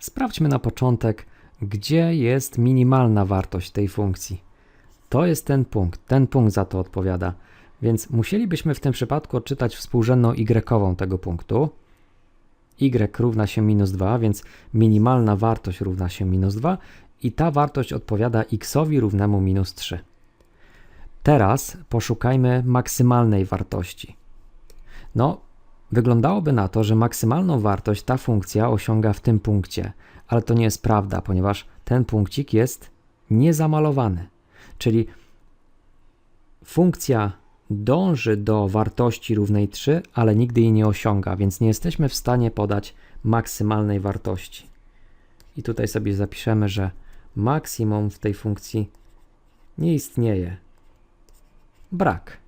Sprawdźmy na początek, gdzie jest minimalna wartość tej funkcji. To jest ten punkt, ten punkt za to odpowiada. Więc musielibyśmy w tym przypadku odczytać współrzędną y tego punktu. y równa się minus 2, więc minimalna wartość równa się minus 2 i ta wartość odpowiada xowi równemu minus 3. Teraz poszukajmy maksymalnej wartości. No, wyglądałoby na to, że maksymalną wartość ta funkcja osiąga w tym punkcie, ale to nie jest prawda, ponieważ ten punkcik jest niezamalowany. Czyli funkcja dąży do wartości równej 3, ale nigdy jej nie osiąga, więc nie jesteśmy w stanie podać maksymalnej wartości. I tutaj sobie zapiszemy, że maksimum w tej funkcji nie istnieje. Brak.